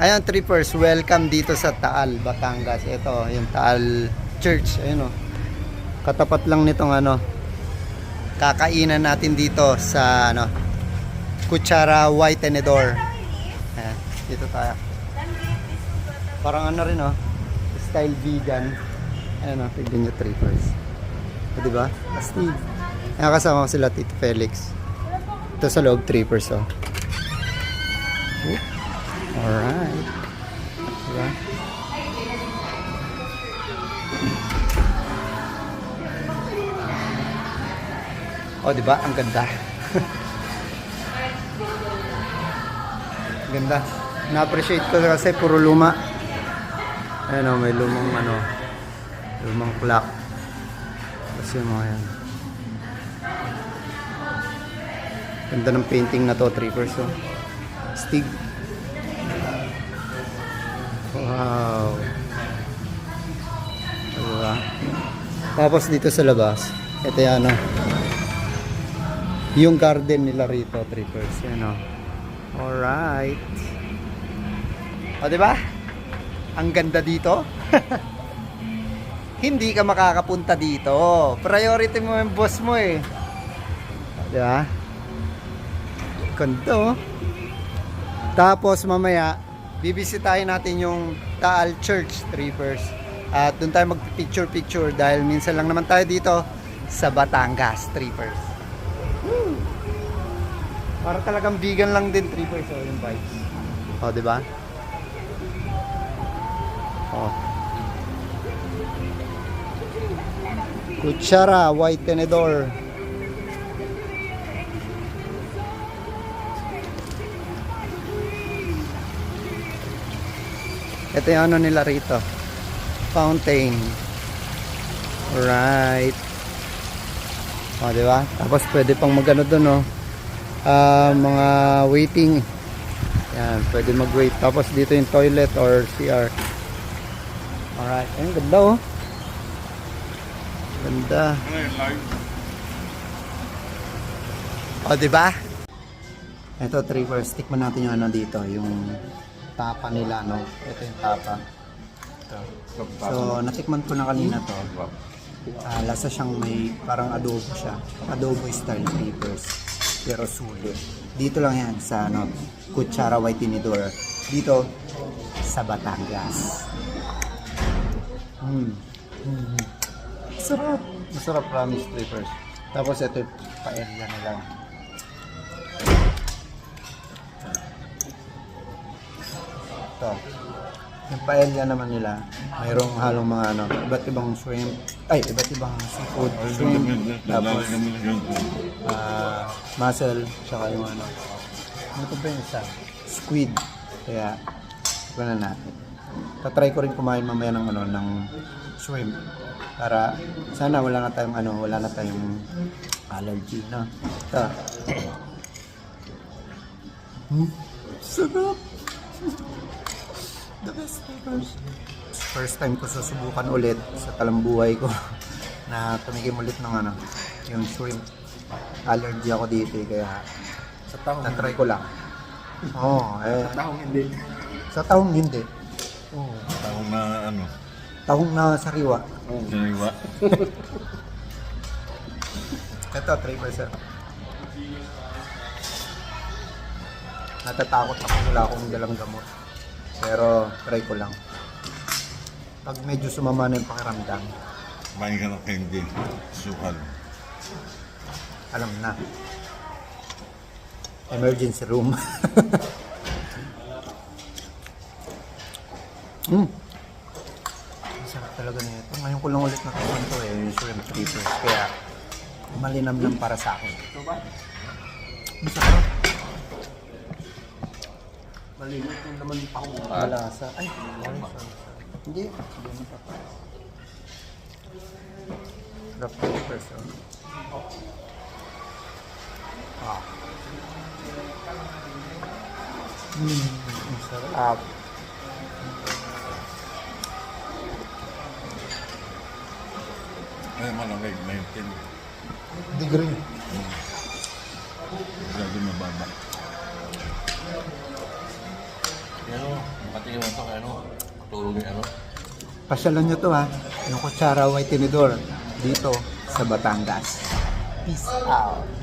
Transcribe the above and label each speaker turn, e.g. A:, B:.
A: Ayan, trippers, welcome dito sa Taal, Batangas. Ito, yung Taal Church. Ayun o. Katapat lang nitong ano, kakainan natin dito sa ano, Kutsara White Tenedor. Ayan, dito tayo. Parang ano rin oh, style vegan. Ayan o, tignan nyo trippers. O, diba? Astig. Ayan, kasama ko sila Tito Felix. Ito sa loob trippers oh. Alright. Diba? Oh, di ba? Ang ganda. ganda. Na-appreciate ko kasi puro luma. Ayan o, may lumang ano, lumang clock. Yung mga yan. Ganda ng painting na to, trippers. Oh. Stig. Wow. Diba? Tapos dito sa labas, ito yung ano, yung garden nila rito, trippers. Yan o. Alright. O, diba? Ang ganda dito. Hindi ka makakapunta dito. Priority mo yung boss mo eh. Diba? Ganda oh. Tapos mamaya, bibisitahin natin yung Taal Church, Trippers. At doon tayo mag-picture-picture dahil minsan lang naman tayo dito sa Batangas, Trippers. Woo! Para talagang vegan lang din, Trippers, oh, yung bikes. Oh, di ba? Oh. Kutsara, white tenedor. Ito yung ano nila rito. Fountain. Alright. O, di ba? Tapos pwede pang magano doon, no? Ah, mga waiting. Yan, pwede mag-wait. Tapos dito yung toilet or CR. Alright. Ayun, ganda, oh. Ganda. O, di ba? Ito, trippers. Tikman natin yung ano dito. Yung tapa nila, no? Ito yung tapa. So, natikman ko na kanina to. Ah, lasa siyang may parang adobo siya. Adobo style peppers. Pero sulit. Dito lang yan sa ano, Kutsara White Tinidor. Dito sa Batangas. Mm. Mm. Sarap. Masarap promise peppers. Tapos ito yung paella nila. Ito. Yung paella naman nila, mayroong halong mga ano, iba't ibang shrimp, ay, iba't ibang seafood, shrimp, tapos ah mussel, tsaka yung ano, ano ko ba yung isa? Squid. Kaya, ito na natin. Tatry ko rin kumain mamaya ng ano, ng shrimp. Para, sana wala na tayong ano, wala na tayong allergy, na. Ito. Hmm? Sarap! The best flavors. First time ko susubukan ulit sa talambuhay ko na tumigim ulit ng ano, yung shrimp. Allergy ako dito eh, kaya
B: Sa taong
A: na-try ko lang. Oo, oh, eh,
B: Sa taong hindi.
A: sa tahong hindi. Oo.
C: Taong na ano,
A: Tahong na sariwa.
C: siniwa.
A: Ito, 3%. Natatakot ako wala akong dalang gamot. Pero try ko lang. Pag medyo sumama na yung pakiramdam,
C: Kumain ka ng candy. Sukal.
A: alam na. Emergency room. mm. Ang sarap talaga na ito. Ngayon ko lang ulit natikman to eh, yung shrimp fritters. Kaya malinamnam para sa akin. Ang sarap.
B: Malimot yung naman pa ako.
A: Malasa. Ay. Hindi. Hindi na pa. Sarap fritters. Oh. Ah. Mm, ang sarap.
C: Ay, malamig. 19.
A: Degree.
C: Grabe mababa. Ano, patingin mo ito kay ano, tulong ni ano.
A: Pasyalan nyo to ha. Yung Kutsara White Tinidor dito sa Batangas. Peace out.